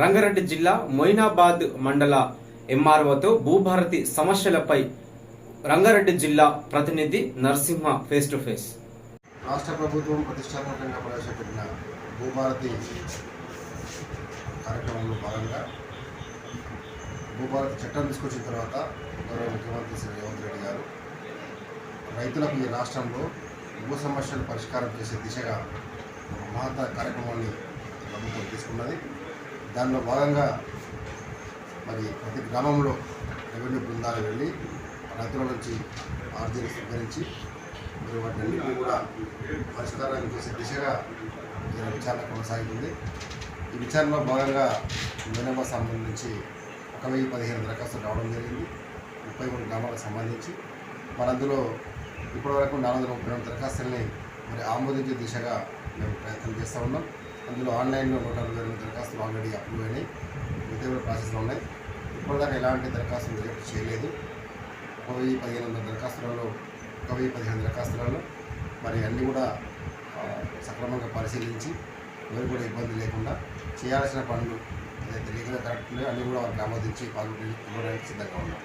రంగారెడ్డి జిల్లా మొయినాబాద్ మండల ఎంఆర్ఓతో భూభారతి సమస్యలపై రంగారెడ్డి జిల్లా ప్రతినిధి నరసింహ ఫేస్ టు ఫేస్ రాష్ట్ర ప్రభుత్వం ప్రతిష్టాత్మకంగా ప్రవేశపెట్టిన భూభారతి కార్యక్రమంలో భాగంగా భూభారతి చట్టం తీసుకొచ్చిన తర్వాత గౌరవ ముఖ్యమంత్రి శ్రీ రేవంత్ రెడ్డి గారు రైతులకు ఈ రాష్ట్రంలో భూ సమస్యలు పరిష్కారం చేసే దిశగా ఒక మహత్తర కార్యక్రమాన్ని ప్రభుత్వం తీసుకున్నది. దానిలో భాగంగా మరి ప్రతి గ్రామంలో రెవెన్యూ బృందాలు వెళ్ళి రైతుల నుంచి ఆర్జీని స్వీకరించి మరి వాటిని కూడా పరిష్కారం చేసే దిశగా ఈ విచారణ కొనసాగుతుంది. ఈ విచారణలో భాగంగా మేనమా సంబంధించి ఒక వెయ్యి పదిహేను దరఖాస్తులు రావడం జరిగింది. ముప్పై మూడు గ్రామాలకు సంబంధించి మరి అందులో ఇప్పటివరకు నాలుగు వందల ముప్పై రెండు దరఖాస్తుల్ని మరి ఆమోదించే దిశగా మేము ప్రయత్నం చేస్తూ ఉన్నాం. అందులో ఆన్లైన్లో నూట అరవై రెండు దరఖాస్తులు ఆల్రెడీ అప్రూవ్ అయినాయి. మిగతా కూడా ప్రాసెస్లో ఉన్నాయి. ఇప్పటిదాకా ఎలాంటి దరఖాస్తులు రిజెక్ట్ చేయలేదు. ఒక వెయ్యి పదిహేను వందల దరఖాస్తులలో ఒక వెయ్యి పదిహేను దరఖాస్తులలో మరి అన్నీ కూడా సక్రమంగా పరిశీలించి ఎవరు కూడా ఇబ్బంది లేకుండా చేయాల్సిన పనులు ఏదైతే లీగల్గా కరెక్ట్ ఉన్నాయో అన్నీ కూడా వారికి ఆమోదించి పాల్గొని ఇవ్వడానికి సిద్ధంగా ఉన్నాం